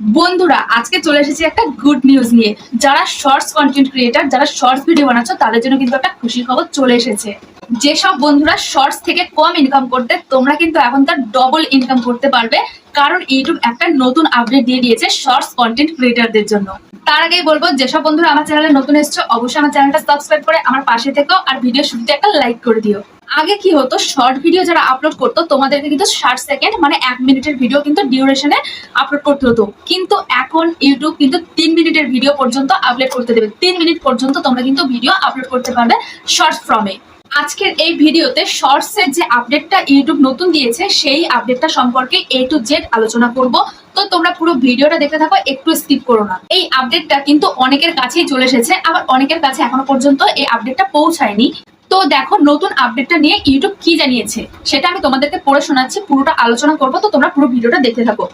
বন্ধুরা, আজকে চলে এসেছি একটা গুড নিউজ নিয়ে। যারা শর্টস কন্টেন্ট ক্রিয়েটার যারা শর্টস ভিডিও বানাচ্ছ, তাদের জন্য কিন্তু একটা খুশি খবর চলে এসেছে। যেসব বন্ধুরা শর্টস থেকে কম ইনকাম করতে তোমরা কিন্তু এখন তার ডবল ইনকাম করতে পারবে। কারণ ইউটিউব একটা নতুন আপডেট দিয়ে দিয়েছে শর্টস কন্টেন্ট ক্রিয়েটারদের জন্য। তার আগেই বলব, যেসব বন্ধুরা আমার চ্যানেলে নতুন এসছো, অবশ্যই আমার চ্যানেলটা সাবস্ক্রাইব করে আমার পাশে থেকো আর ভিডিও শুরুতে একটা লাইক করে দিও। আগে কি হতো শর্ট ভিডিও যারা আপলোড করতো, তোমাদেরকে কিন্তু ষাট সেকেন্ড মানে এক মিনিটের ভিডিও কিন্তু ডিউরেশনে আপলোড করতে হতো। কিন্তু এখন ইউটিউব কিন্তু তিন মিনিটের ভিডিও পর্যন্ত আপলোড করতে দেবে। তিন মিনিট পর্যন্ত তোমরা কিন্তু ভিডিও আপলোড করতে পারবে শর্টস ফ্রমে আজকের এই ভিডিওতে শর্টস এর যে আপডেটটা ইউটিউব নতুন দিয়েছে সেই আপডেটটা সম্পর্কে এ টু জেড আলোচনা করব। তো তোমরা পুরো ভিডিওটা দেখতে থাকো একটু স্কিপ করো না। এই আপডেটটা কিন্তু অনেকের কাছেই চলে এসেছে আবার অনেকের কাছে এখনও পর্যন্ত এই আপডেটটা পৌঁছায়নি। তো দেখো নতুন আপডেটটা নিয়ে ইউটিউব কি জানিয়েছে সেটা আমি তোমাদেরকে পড়ে শোনাচ্ছি পুরোটা আলোচনা করব তো তোমরা পুরো ভিডিওটা দেখতে থাকো।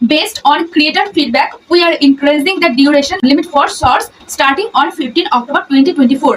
Based on creator feedback, we are increasing the duration limit for shorts starting on 15 October 2024.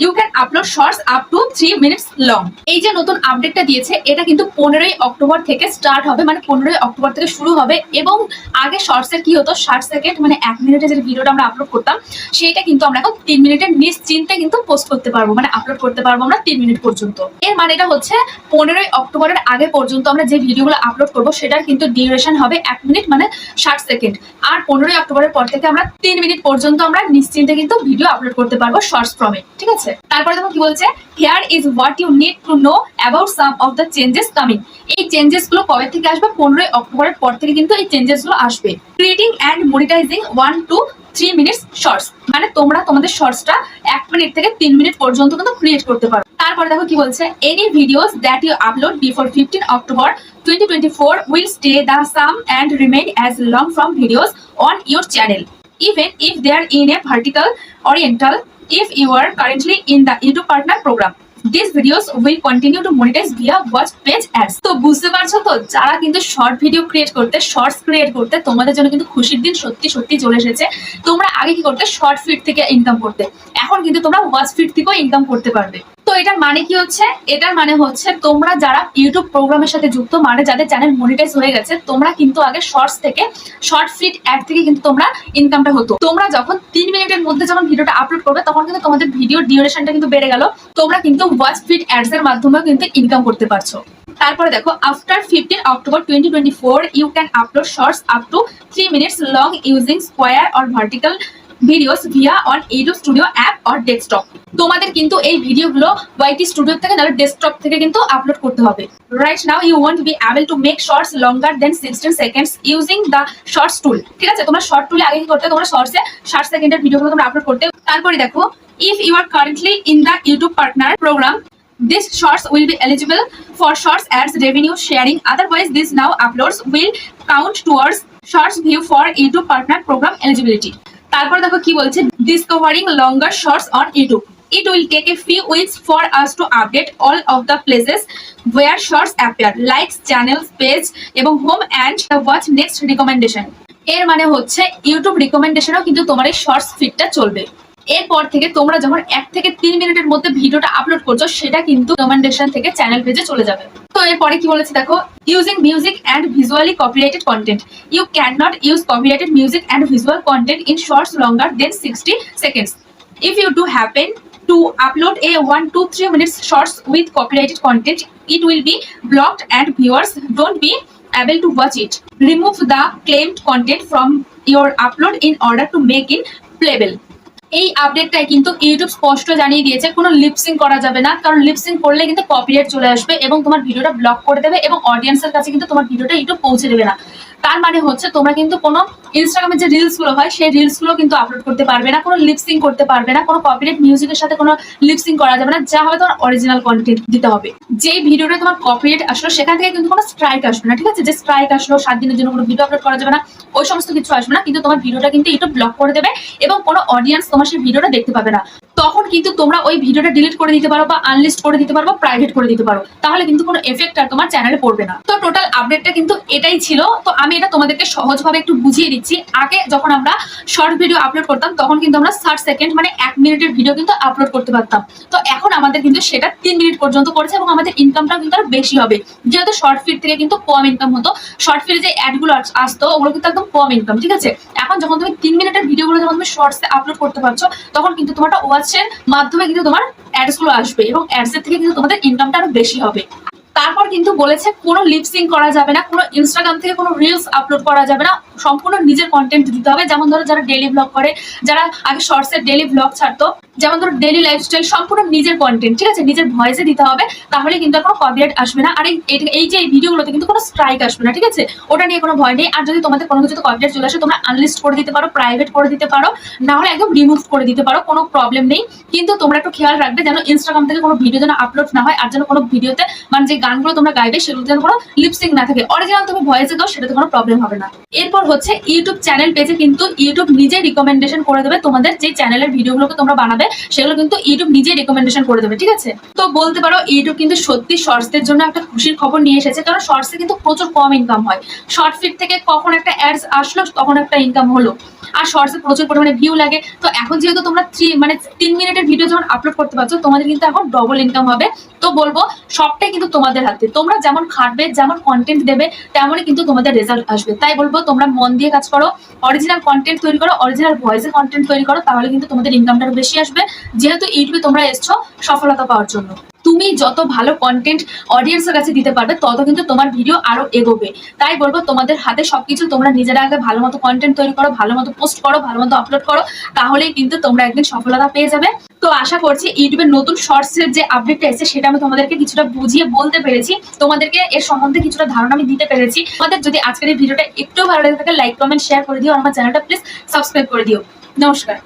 You can upload shorts up to three minutes long এই যে নতুন আপডেটটা দিয়েছে, এটা কিন্তু পনেরোই অক্টোবর থেকে স্টার্ট হবে মানে পনেরোই অক্টোবর থেকে শুরু হবে এবং আগে শর্টস এর কি হতো? ষাট সেকেন্ড মানে এক মিনিটের যে ভিডিওটা আমরা আপলোড করতাম, সেইটা কিন্তু আমরা এখন তিন মিনিটের নিশ্চিন্তে কিন্তু পোস্ট করতে পারব মানে আপলোড করতে পারব আমরা তিন মিনিট পর্যন্ত। এর মানে এটা হচ্ছে পনেরোই অক্টোবরের আগে পর্যন্ত আমরা যে ভিডিওগুলো আপলোড করব, সেটার কিন্তু ডিউরেশন হবে এক মিনিট মানে ষাট সেকেন্ড আর পনেরোই অক্টোবরের পর থেকে আমরা তিন মিনিট পর্যন্ত আমরা নিশ্চিন্তে কিন্তু ভিডিও আপলোড করতে পারব শর্টস ফ্রমে ঠিক আছে? তারপরে দেখো কি বলছে? Here is what you need to know about some of the changes coming এই চেঞ্জেসগুলো কবে থেকে আসবে? পনেরোই অক্টোবরের পর থেকে কিন্তু এই চেঞ্জেসগুলো আসবে। Creating and monetizing one to three minutes shorts মানে তোমরা তোমাদের শর্টসটা এক মিনিট থেকে তিন মিনিট পর্যন্ত কিন্তু ক্রিয়েট করতে পারো। তারপরে দেখো কি বলছে? Any videos that you upload before fifteen October twenty twenty four will stay the same and remain as long from videos on your channel even if they are in a vertical, oriental if you are currently in the youtube partner program. These videos will continue to monetize via watch page ads. তো বুঝতে পারছ তো? যারা কিন্তু short video create করতে shorts create করতে, তোমাদের জন্য কিন্তু খুশির দিন সত্যি সত্যি চলে এসেছে। তোমরা আগে কি করতে? শর্ট ফিড থেকে ইনকাম করতে। এখন কিন্তু তোমরা ওয়াচ ফিড থেকেও ইনকাম করতে পারবে। এটার মানে কি হচ্ছে? এটার মানে হচ্ছে তোমরা যারা ইউটিউব প্রোগ্রামের সাথে যুক্ত মানে যাদের চ্যানেল মনিটাইজ হয়ে গেছে, তোমরা কিন্তু আগে শর্টস থেকে শর্ট ফিট অ্যাড থেকে কিন্তু তোমরা ইনকামটা হতো। তোমরা যখন তিন মিনিটের মধ্যে যখন ভিডিওটা আপলোড করবে, তখন কিন্তু তোমাদের ভিডিও ডিউরেশনটা কিন্তু বেড়ে গেল। তোমরা কিন্তু ওয়াচ ফিট অ্যাডস এর মাধ্যমেও কিন্তু ইনকাম করতে পারছ। তারপরে দেখো after fifteen October twenty twenty four you can upload shorts up to three minutes long using square or vertical videos via on YouTube studio app or desktop তোমাদের কিন্তু এই ভিডিওগুলো ওয়াইটি স্টুডিও থেকে নাহলে ডেস্কটপ থেকে কিন্তু আপলোড করতে হবে। Right now you won't be able to make shorts longer than sixteen seconds using the shorts tool ঠিক আছে? তোমরা শর্ট টুলে আগে কি করতে তোমরা শর্টসে ষাট সেকেন্ডের ভিডিওগুলো তোমরা আপলোড করতে তারপরে দেখো if you are currently in the YouTube partner program This shorts will be eligible for shorts ads revenue sharing. Otherwise, this now uploads will count towards shorts view for YouTube partner program eligibility. তারপর দেখো কি বলছে? Discovering longer shorts on YouTube It will take a few weeks for us to update all of the places where shorts appear, likes, channels, page এবং home and the watch next recommendation. এর মানে হচ্ছে YouTube রিকমেন্ডেশনও কিন্তু তোমার এই shorts ফিডটা চলবে। এরপর থেকে তোমরা যখন এক থেকে তিন মিনিটের মধ্যে ভিডিওটা আপলোড করছ সেটা কিন্তু রিকমেন্ডেশন থেকে চ্যানেল পেজে চলে যাবে। তো এরপরে কি বলেছে দেখো using music and visually copyrighted content you can not use copyrighted music and visual content in shorts longer than sixty seconds if you do happen to upload a 1 to 3 minutes shorts with copyrighted content it will be blocked and viewers don't be able to watch it remove the claimed content from your upload in order to make it playable এই আপডেটটাই কিন্তু YouTube স্পষ্ট জানিয়ে দিয়েছে, কোনো lip sync করা যাবে না, কারণ লিপসিং করলে কিন্তু কপিরাইট চলে আসবে এবং তোমার ভিডিওটা ব্লক করে দেবে এবং অডিয়েন্সের কাছে কিন্তু তোমার ভিডিওটা ইউটিউব পৌঁছে দেবে না। তার মানে হচ্ছে তোমরা কিন্তু কোনো ইনস্টাগ্রামের যে রিলসগুলো হয়, সেই রিলসগুলো কিন্তু আপলোড করতে পারবে না, কোনো লিপসিং করতে পারবে না, কোনো কপিরাইট মিউজিকের সাথে কোনো লিপসিং করা যাবে না, যা হবে তোমার অরিজিনাল কন্টেন্ট দিতে হবে। যেই ভিডিওটা তোমার কপিরাইট আসলো, সেখান থেকে কিন্তু কোনো স্ট্রাইক আসবে না, ঠিক আছে? যে স্ট্রাইক আসলো, সাত দিনের জন্য কোনো ভিডিও আপলোড করা যাবে না, ওই সমস্ত কিছু আসবে না, কিন্তু তোমার ভিডিওটা কিন্তু ইউটিউব ব্লক করে দেবে এবং কোনো অডিয়েন্স তোমার সেই ভিডিওটা দেখতে পাবে না। তখন কিন্তু তোমরা ওই ভিডিওটা ডিলিট করে দিতে পারো বা আনলিস্ট করে দিতে পারো বা প্রাইভেট করে দিতে পারো, তাহলে কিন্তু কোনো এফেক্ট আর তোমার চ্যানেলে পড়বে না। তো টোটাল আপডেটটা কিন্তু এটাই ছিল। তো আমি এটা তোমাদেরকে সহজভাবে একটু বুঝিয়ে দিচ্ছি। আগে যখন আমরা শর্ট ভিডিও আপলোড করতাম, তখন কিন্তু আমরা ষাট সেকেন্ড মানে এক মিনিটের ভিডিও কিন্তু আপলোড করতে পারতাম। তো এখন আমাদের কিন্তু সেটা তিন মিনিট পর্যন্ত করেছে এবং আমাদের ইনকামটাও কিন্তু আরও বেশি হবে। যেহেতু শর্ট ফিড থেকে কিন্তু কম ইনকাম হতো শর্ট ফিডে যে অ্যাডগুলো আসতো, ওগুলো কিন্তু একদম কম ইনকাম ঠিক আছে? এখন যখন তুমি তিন মিনিটের ভিডিওগুলো যখন তুমি শর্টসে আপলোড করতে পারছ, তখন কিন্তু তোমারটা ওয়াচের মাধ্যমে কিন্তু তোমার অ্যাডসগুলো আসবে এবং অ্যাডস এর থেকে কিন্তু তোমাদের ইনকামটা আরও বেশি হবে। তারপর কিন্তু বলেছে কোনো লিপসিং করা যাবে না, কোনো ইনস্টাগ্রাম থেকে কোনো রিলস আপলোড করা যাবে না সম্পূর্ণ নিজের কন্টেন্ট দিতে হবে। যেমন ধরো যারা ডেলি ব্লগ করে, যারা আগে শর্টসের ডেলি ব্লগ ছাড়তো, যেমন ধরো ডেলি লাইফস্টাইল সম্পূর্ণ নিজের কন্টেন্ট ঠিক আছে? নিজের ভয়েসে দিতে হবে, তাহলে কিন্তু কোনো কপিরাইট আসবে না। আর এই যে এই ভিডিওগুলোতে কিন্তু কোনো স্ট্রাইক আসবে না, ঠিক আছে? ওটা নিয়ে কোনো ভয় নেই। আর যদি তোমাদের কোনো কিছুতে কপিরাইট চলে আসে, তোমরা আনলিস্ট করে দিতে পারো প্রাইভেট করে দিতে পারো না হলে একদম রিমুভ করে দিতে পারো, কোনো প্রবলেম নেই। কিন্তু তোমরা একটু খেয়াল রাখবে যেন ইনস্টাগ্রাম থেকে কোনো ভিডিও যেন আপলোড না হয়, আর যেন কোনো ভিডিওতে মানে যে গানগুলো তোমরা গাইবে সেগুলো যেন কোনো লিপসিং না থাকে। অরিজিনাল তুমি ভয়েসে দাও, সেটাতে কোনো প্রবলেম হবে না। এরপর হচ্ছে ইউটিউব চ্যানেল পেজে কিন্তু ইউটিউব নিজে রিকমেন্ডেশন করে দেবে। তোমাদের যে চ্যানেলের ভিডিওগুলোকে তোমরা বানাবে, সেগুলো কিন্তু ইউটিউব নিজে রিকমেন্ডেশন করে দেবে, ঠিক আছে? তো বলতে পারো ইউটিউব কিন্তু সত্যি শর্টসদের জন্য একটা খুশির খবর নিয়ে এসেছে, কারণ শর্টসে কিন্তু প্রচুর কম ইনকাম হয়। শর্ট ফিট থেকে কখন একটা অ্যাডস আসলো, তখন একটা ইনকাম হলো। আর শর্টসে প্রচুর পরিমাণে ভিউ লাগে। তো এখন যেহেতু তোমরা থ্রি মানে তিন মিনিটের ভিডিও যখন আপলোড করতে পারছ, তোমাদের কিন্তু এখন ডবল ইনকাম হবে। তো বলব, সবটাই কিন্তু তোমাদের হাতে। তোমরা যেমন খাটবে, যেমন কন্টেন্ট দেবে, তেমনই কিন্তু তোমাদের রেজাল্ট আসবে। তাই বলব, তোমরা মন দিয়ে কাজ করো অরিজিনাল কন্টেন্ট তৈরি করো অরিজিনাল ভয়েসে কন্টেন্ট তৈরি করো, তাহলে কিন্তু তোমাদের ইনকামটা বেশি আসবে। যেহেতু ইউটিউবে তোমরা এসছো সফলতা পাওয়ার জন্য। তুমি যত ভালো কন্টেন্ট অডিয়েন্সের কাছে দিতে পারবে, তত কিন্তু তোমার ভিডিও আরও এগোবে। তাই বলব, তোমাদের হাতে সবকিছু, তোমরা নিজেরা আগে ভালো মতো কন্টেন্ট তৈরি করো, ভালো মতো পোস্ট করো, ভালো মতো আপলোড করো, তাহলেই কিন্তু তোমরা একদিন সফলতা পেয়ে যাবে। তো আশা করছি ইউটিউবের নতুন শর্টসের যে আপডেটটা এসেছে, সেটা আমি তোমাদেরকে কিছুটা বুঝিয়ে বলতে পেরেছি। তোমাদেরকে এর সম্বন্ধে কিছুটা ধারণা আমি দিতে পেরেছি। তোমাদের যদি আজকের এই ভিডিওটা একটু ভালো লাগে থাকে লাইক কমেন্ট শেয়ার করে দিও। আমার চ্যানেলটা প্লিজ সাবস্ক্রাইব করে দিও। নমস্কার।